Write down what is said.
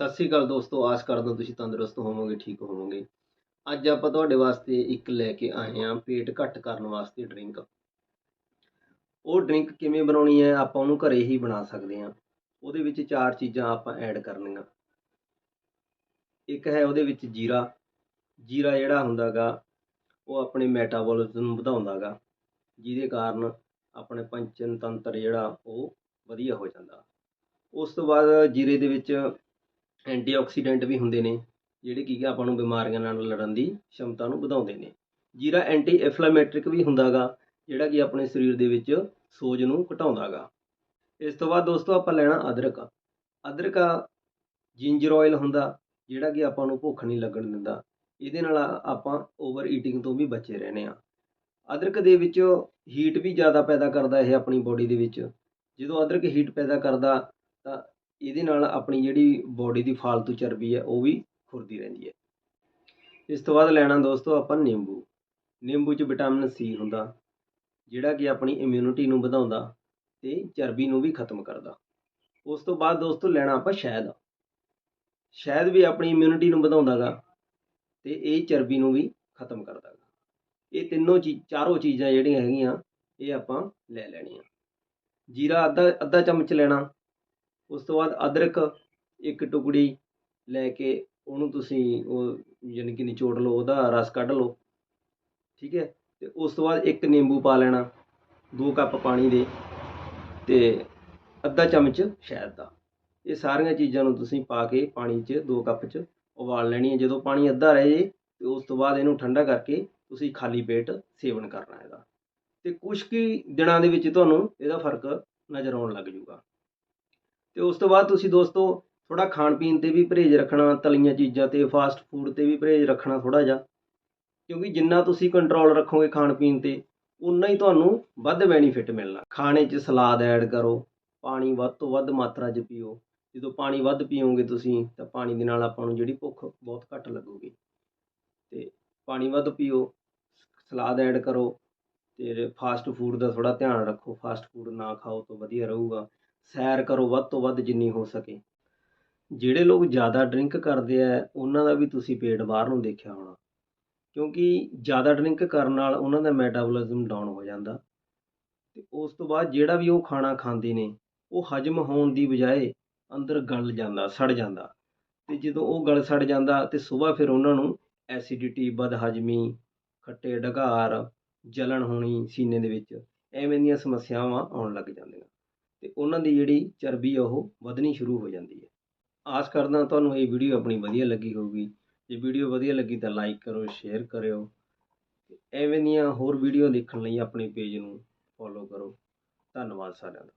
ਸਤਿ ਸ੍ਰੀ ਅਕਾਲ ਦੋਸਤੋ, ਆਸ ਕਰਦਾ ਤੁਸੀਂ ਤੰਦਰੁਸਤ ਹੋਵੋਗੇ, ਠੀਕ ਹੋਵੋਗੇ। ਅੱਜ ਆਪਾਂ ਤੁਹਾਡੇ ਵਾਸਤੇ ਇੱਕ ਲੈ ਕੇ ਆਏ ਹਾਂ ਪੇਟ ਘੱਟ ਕਰਨ ਵਾਸਤੇ ਡਰਿੰਕ। ਉਹ ਡਰਿੰਕ ਕਿਵੇਂ ਬਣਾਉਣੀ ਹੈ, ਆਪਾਂ ਉਹਨੂੰ ਘਰੇ ਹੀ ਬਣਾ ਸਕਦੇ ਹਾਂ। ਉਹਦੇ ਵਿੱਚ ਚਾਰ ਚੀਜ਼ਾਂ ਆਪਾਂ ਐਡ ਕਰਨੀਆਂ। ਇੱਕ ਹੈ ਉਹਦੇ ਵਿੱਚ ਜੀਰਾ। ਜੀਰਾ ਜਿਹੜਾ ਹੁੰਦਾਗਾ, ਉਹ ਆਪਣੇ ਮੈਟਾਬੋਲਿਜ਼ਮ ਨੂੰ ਵਧਾਉਂਦਾਗਾ, ਜਿਹਦੇ ਕਾਰਨ ਆਪਣੇ ਪੰਚਨ ਤੰਤਰ ਜਿਹੜਾ ਉਹ ਵਧੀਆ ਹੋ ਜਾਂਦਾ। ਉਸ ਤੋਂ ਬਾਅਦ ਜੀਰੇ ਦੇ ਵਿੱਚ ਐਂਟੀਆਕਸੀਡੈਂਟ ਵੀ ਹੁੰਦੇ ਨੇ, ਜਿਹੜੇ ਕੀ ਆਪਾਂ ਨੂੰ ਬਿਮਾਰੀਆਂ ਨਾਲ ਲੜਨ ਦੀ ਸ਼ਮਤਾ ਨੂੰ ਵਧਾਉਂਦੇ ਨੇ। ਜੀਰਾ ਐਂਟੀ ਇਨਫਲੇਮੇਟਰਿਕ ਵੀ ਹੁੰਦਾਗਾ, ਜਿਹੜਾ ਕਿ ਆਪਣੇ ਸਰੀਰ ਦੇ ਵਿੱਚ ਸੋਜ ਨੂੰ ਘਟਾਉਂਦਾਗਾ। ਇਸ ਤੋਂ ਬਾਅਦ ਦੋਸਤੋ ਆਪਾਂ ਲੈਣਾ ਅਦਰਕ। ਅਦਰਕ ਜਿੰਜਰ ਆਇਲ ਹੁੰਦਾ, ਜਿਹੜਾ ਕਿ ਆਪਾਂ ਨੂੰ ਭੁੱਖ ਨਹੀਂ ਲੱਗਣ ਦਿੰਦਾ। ਇਹਦੇ ਨਾਲ ਆਪਾਂ ਓਵਰ ਈਟਿੰਗ ਤੋਂ ਵੀ ਬਚੇ ਰਹਿੰਦੇ ਆ ਅਦਰਕ ਦੇ ਵਿੱਚ ਹੀਟ ਵੀ ਜ਼ਿਆਦਾ ਪੈਦਾ ਕਰਦਾ ਇਹ ਆਪਣੀ ਬੋਡੀ ਦੇ ਵਿੱਚ। ਜਦੋਂ ਅਦਰਕ ਹੀਟ ਪੈਦਾ ਕਰਦਾ ਤਾਂ ਇਹਦੇ ਨਾਲ ਆਪਣੀ ਜਿਹੜੀ ਬੋਡੀ ਦੀ ਫਾਲਤੂ ਚਰਬੀ ਹੈ, ਉਹ ਵੀ ਖੁਰਦੀ ਰਹਿੰਦੀ ਹੈ। ਇਸ ਤੋਂ ਬਾਅਦ ਲੈਣਾ ਦੋਸਤੋ ਆਪਾਂ ਨਿੰਬੂ। ਨਿੰਬੂ 'ਚ ਵਿਟਾਮਿਨ ਸੀ ਹੁੰਦਾ, ਜਿਹੜਾ ਕਿ ਆਪਣੀ ਇਮਿਊਨਿਟੀ ਨੂੰ ਵਧਾਉਂਦਾ ਤੇ ਚਰਬੀ ਨੂੰ ਵੀ ਖਤਮ ਕਰਦਾ। ਉਸ ਤੋਂ ਬਾਅਦ ਦੋਸਤੋ ਲੈਣਾ ਆਪਾਂ ਸ਼ਹਿਦ। ਸ਼ਹਿਦ ਵੀ ਆਪਣੀ ਇਮਿਊਨਿਟੀ ਨੂੰ ਵਧਾਉਂਦਾਗਾ ਤੇ ਇਹ ਚਰਬੀ ਨੂੰ ਵੀ ਖਤਮ ਕਰਦਾਗਾ। ਇਹ ਤਿੰਨੋਂ ਚੀਜ਼ ਚਾਰੋਂ ਚੀਜ਼ਾਂ ਜਿਹੜੀਆਂ ਹੈਗੀਆਂ, ਇਹ ਆਪਾਂ ਲੈ ਲੈਣੀਆਂ। ਜੀਰਾ ਅੱਧਾ ਅੱਧਾ ਚਮਚ ਲੈਣਾ। ਉਸ ਤੋਂ ਬਾਅਦ ਅਦਰਕ ਇੱਕ ਟੁਕੜੀ ਲੈ ਕੇ ਉਹਨੂੰ ਤੁਸੀਂ ਉਹ ਯਾਨੀ ਕਿ ਨਿਚੋੜ ਲਓ, ਉਹਦਾ ਰਸ ਕੱਢ ਲਓ, ਠੀਕ ਹੈ? ਅਤੇ ਉਸ ਤੋਂ ਬਾਅਦ ਇੱਕ ਨਿੰਬੂ ਪਾ ਲੈਣਾ, ਦੋ ਕੱਪ ਪਾਣੀ ਦੇ ਅਤੇ ਅੱਧਾ ਚਮਚ ਸ਼ਹਿਦ ਦਾ। ਇਹ ਸਾਰੀਆਂ ਚੀਜ਼ਾਂ ਨੂੰ ਤੁਸੀਂ ਪਾ ਕੇ ਪਾਣੀ 'ਚ ਦੋ ਕੱਪ 'ਚ ਉਬਾਲ ਲੈਣੀ ਹੈ ਜਦੋਂ ਪਾਣੀ ਅੱਧਾ ਰਹਿ ਅਤੇ ਉਸ ਤੋਂ ਬਾਅਦ ਇਹਨੂੰ ਠੰਡਾ ਕਰਕੇ ਤੁਸੀਂ ਖਾਲੀ ਪੇਟ ਸੇਵਨ ਕਰਨਾ ਇਹਦਾ। ਅਤੇ ਕੁਛ ਕੁ ਦਿਨਾਂ ਦੇ ਵਿੱਚ ਤੁਹਾਨੂੰ ਇਹਦਾ ਫ਼ਰਕ ਨਜ਼ਰ ਆਉਣ ਲੱਗ ਜੂਗਾ। ਅਤੇ ਉਸ ਤੋਂ ਬਾਅਦ ਤੁਸੀਂ ਦੋਸਤੋ ਥੋੜ੍ਹਾ ਖਾਣ ਪੀਣ ਤੇ ਵੀ ਪਰਹੇਜ਼ ਰੱਖਣਾ, ਤਲੀਆਂ ਚੀਜ਼ਾਂ ਤੇ ਫਾਸਟ ਫੂਡ ਤੇ ਵੀ ਪਰਹੇਜ਼ ਰੱਖਣਾ ਥੋੜ੍ਹਾ ਜਿਹਾ। ਕਿਉਂਕਿ ਜਿੰਨਾ ਤੁਸੀਂ ਕੰਟਰੋਲ ਰੱਖੋਗੇ ਖਾਣ ਪੀਣ ਤੇ ਉਨਾ ਹੀ ਤੁਹਾਨੂੰ ਵੱਧ ਬੈਨੀਫਿਟ ਮਿਲਣਾ। ਖਾਣੇ 'ਚ ਸਲਾਦ ਐਡ ਕਰੋ, ਪਾਣੀ ਵੱਧ ਤੋਂ ਵੱਧ ਮਾਤਰਾ 'ਚ ਪੀਓ। ਜਦੋਂ ਪਾਣੀ ਵੱਧ ਪੀਓਗੇ ਤੁਸੀਂ, ਤਾਂ ਪਾਣੀ ਦੇ ਨਾਲ ਆਪਾਂ ਨੂੰ ਜਿਹੜੀ ਭੁੱਖ ਬਹੁਤ ਘੱਟ ਲੱਗੂਗੀ। ਅਤੇ ਪਾਣੀ ਵੱਧ ਪੀਓ, ਸਲਾਦ ਐਡ ਕਰੋ ਅਤੇ ਫਾਸਟ ਫੂਡ ਦਾ ਥੋੜ੍ਹਾ ਧਿਆਨ ਰੱਖੋ। ਫਾਸਟ ਫੂਡ ਨਾ ਖਾਓ ਤਾਂ ਵਧੀਆ ਰਹੂਗਾ। ਸੈਰ ਕਰੋ ਵੱਧ ਤੋਂ ਵੱਧ ਜਿੰਨੀ ਹੋ ਸਕੇ। ਜਿਹੜੇ ਲੋਕ ਜ਼ਿਆਦਾ ਡਰਿੰਕ ਕਰਦੇ ਹੈ ਉਹਨਾਂ ਦਾ ਵੀ ਤੁਸੀਂ ਪੇਟ ਬਾਹਰ ਨੂੰ ਦੇਖਿਆ ਹੋਣਾ। ਕਿਉਂਕਿ ਜ਼ਿਆਦਾ ਡਰਿੰਕ ਕਰਨ ਨਾਲ ਉਹਨਾਂ ਦਾ ਮੈਟਾਬੋਲਿਜ਼ਮ ਡਾਊਨ ਹੋ ਜਾਂਦਾ। ਅਤੇ ਉਸ ਤੋਂ ਬਾਅਦ ਜਿਹੜਾ ਵੀ ਉਹ ਖਾਣਾ ਖਾਂਦੇ ਨੇ, ਉਹ ਹਜਮ ਹੋਣ ਦੀ ਬਜਾਏ ਅੰਦਰ ਗਲ ਜਾਂਦਾ, ਸੜ ਜਾਂਦਾ। ਅਤੇ ਜਦੋਂ ਉਹ ਗਲ ਸੜ ਜਾਂਦਾ ਤੇ ਸੁਬਾਹ ਫਿਰ ਉਹਨਾਂ ਨੂੰ ਐਸਿਡਿਟੀ ਬਦਹਜਮੀ, ਖੱਟੇ ਡਕਾਰ, ਜਲਣ ਹੋਣੀ ਸੀਨੇ ਦੇ ਵਿੱਚ, ਐਵੇਂ ਦੀਆਂ ਸਮੱਸਿਆਵਾਂ ਆਉਣ ਲੱਗ ਜਾਂਦੀਆਂ। ਅਤੇ ਉਹਨਾਂ ਦੀ ਜਿਹੜੀ ਚਰਬੀ ਆ ਉਹ ਵਧਣੀ ਸ਼ੁਰੂ ਹੋ ਜਾਂਦੀ ਹੈ। ਆਸ ਕਰਦਾ ਤੁਹਾਨੂੰ ਇਹ ਵੀਡੀਓ ਆਪਣੀ ਵਧੀਆ ਲੱਗੀ ਹੋਊਗੀ। ਜੇ ਵੀਡੀਓ ਵਧੀਆ ਲੱਗੀ ਤਾਂ ਲਾਈਕ ਕਰੋ, ਸ਼ੇਅਰ ਕਰਿਓ। ਐਵੇਂ ਦੀਆਂ ਹੋਰ ਵੀਡੀਓ ਦੇਖਣ ਲਈ ਆਪਣੇ ਪੇਜ ਨੂੰ ਫੋਲੋ ਕਰੋ। ਧੰਨਵਾਦ ਸਾਰਿਆਂ ਦਾ।